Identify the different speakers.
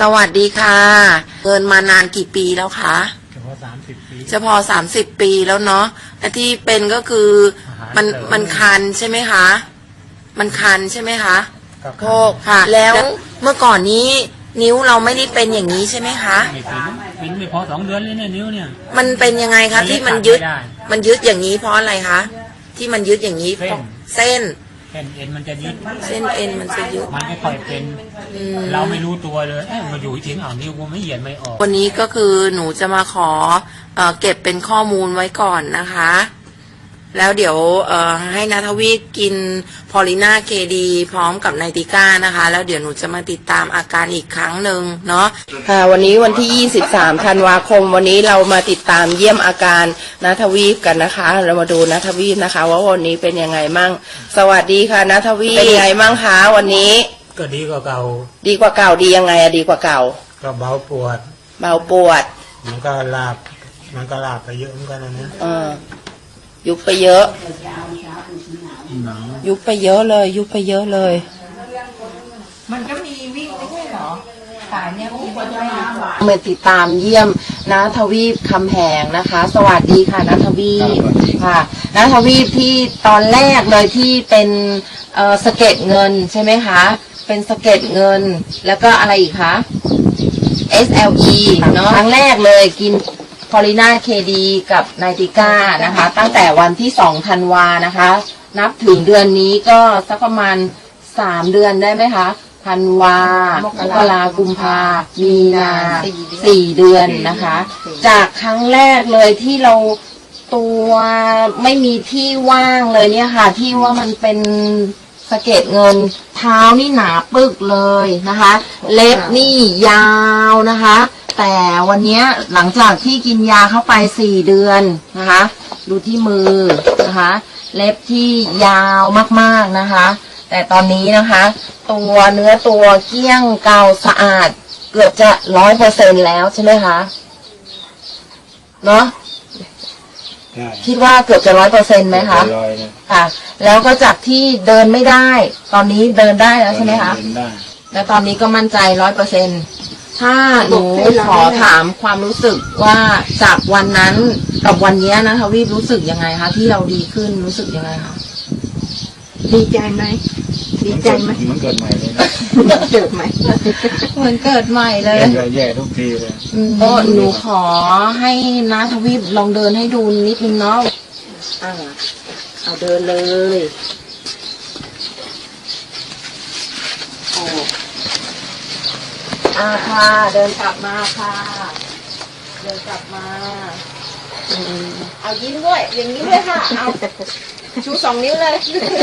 Speaker 1: สวัสดีค่ะเงินมานานกี่ปีแล้วคะ
Speaker 2: เฉพาะสามสิบปี
Speaker 1: เฉพาะสามสิบปีแล้วเนาะและที่เป็นก็คือ
Speaker 2: อาหาร
Speaker 1: มัน
Speaker 2: เสริม
Speaker 1: มันคันใช่ไหมคะ มันคันใช่ไหมคะ
Speaker 2: กับ
Speaker 1: โพกค่ะ แล้วเมื่อก่อนนี้นิ้วเราไม่ได้เป็นอย่างนี้ใช่ไหมคะ
Speaker 2: ไม่เป็นเป็นไม่พอสองเดือนเลยเนี่ยนิ้วเนี่ย
Speaker 1: มันเป็นยังไงคะ
Speaker 2: มันเล็ก
Speaker 1: ที่มันยึด
Speaker 2: ตัดไม่ได้
Speaker 1: มันยึดอย่างนี้เพราะอะไรคะที่มันยึดอย่างนี้
Speaker 2: เส้น
Speaker 1: เพราะเส้น
Speaker 2: เส้นเอ็นมันจะยึด
Speaker 1: เส้นเอ็นมันจะยึด
Speaker 2: มันไม่ค่อยเป็น
Speaker 1: อืม
Speaker 2: เราไม่รู้ตัวเลยเอ๊ะมาอยู่ทิ้งเอานิ้วกูไม่เหยียดไม่ออก
Speaker 1: วันนี้ก็คือหนูจะมาขอเออเก็บเป็นข้อมูลไว้ก่อนนะคะ แล้วเดี๋ยวเอ่อให้นาทวีกินพอลิน่าเคดีพร้อมกับไนติก้านะคะ แล้วเดี๋ยวหนูจะมาติดตามอาการอีกครั้งหนึ่งเนาะค่ะวันนี้วันที่ 23 ธันวาคม วันนี้เรามาติดตามเยี่ยมอาการนาทวีปกันนะคะ เรามาดูนาทวีปนะคะ ว่าวันนี้เป็นยังไงมั่ง สวัสดีค่ะนาทวีปเป็นยังไงมั่งคะวันนี้
Speaker 2: ก็ดีกว่าเก่า
Speaker 1: ดีกว่าเก่าดียังไงอะดีกว่าเก่า
Speaker 2: ก็เบาปวด
Speaker 1: เบาปวด
Speaker 2: มันก็ลาบมันก็ลาบไปเยอะเหมือนกันนะเนี่ย
Speaker 1: เออ ยุบไปเยอะ ยุบไปเยอะเลย ยุบไปเยอะเลย
Speaker 3: มันก็มีวิ่งไม่ใช่เหรอสายเนี้ยพี่ก็จะไม่รู้ว่า
Speaker 1: มาติดตามเยี่ยมนาทวีปคำแหงนะคะ สวัสดีค่ะนาทวีปค่ะนาทวีปที่ตอนแรกเลยที่เป็นเอ่อสะเก็ดเงินใช่ไหมคะ เป็นสะเก็ดเงิน แล้วก็อะไรอีกคะ SLE เนาะครั้งแรกเลยกิน พอลิน่าเคดีกับไนติก้านะคะ ตั้งแต่วันที่2ธันวานะคะ นับถึงเดือนนี้ก็สักประมาณ3เดือนได้ไหมคะธันวามกรากุมภามีนาสี่เดือนนะคะ จากครั้งแรกเลยที่เราตัวไม่มีที่ว่างเลยเนี่ยค่ะ ที่ว่ามันเป็นสะเก็ดเงินเท้านี่หนาปึกเลยนะคะ เล็บนี่ยาวนะคะ แต่วันเนี้ยหลังจากที่กินยาเข้าไปสี่เดือนนะคะ ดูที่มือนะคะ เล็บที่ยาวมากๆนะคะ แต่ตอนนี้นะคะ ตัวเนื้อตัวเกลี้ยงเกาสะอาด เกือบจะร้อยเปอร์เซ็นแล้วใช่ไหมคะเนาะ
Speaker 2: ใช่
Speaker 1: คิดว่าเกือบจะร้อยเปอร์เซ็นไหมคะ
Speaker 2: ลอยนะ
Speaker 1: ค่ะ แล้วก็จากที่เดินไม่ได้ ตอนนี้เดินได้แล้วใช่ไหมคะ
Speaker 2: เดินได้
Speaker 1: แล้วตอนนี้ก็มั่นใจร้อยเปอร์เซ็น ถ้าหนูขอถามความรู้สึกว่าจากวันนั้นกับวันเนี้ยนะทวีปรู้สึกยังไงคะที่เราดีขึ้นรู้สึกยังไงคะ
Speaker 3: ดีใจไหมดีใจไหม
Speaker 2: มันเกิดใหม่เลยนะ
Speaker 3: เกิดไหม
Speaker 1: เหมือนเกิดใหม่เลย
Speaker 2: แย่ทุกทีเลย
Speaker 1: ก็หนูขอให้นะทวีปลองเดินให้ดูนิดนึงเนาะอ่าเอาเดินเลยโอ้ อาค่ะ เดินกลับมาค่ะ เดินกลับมา เอายิ้มด้วย อย่างนี้ด้วยค่ะ เอาชูสองนิ้วเลย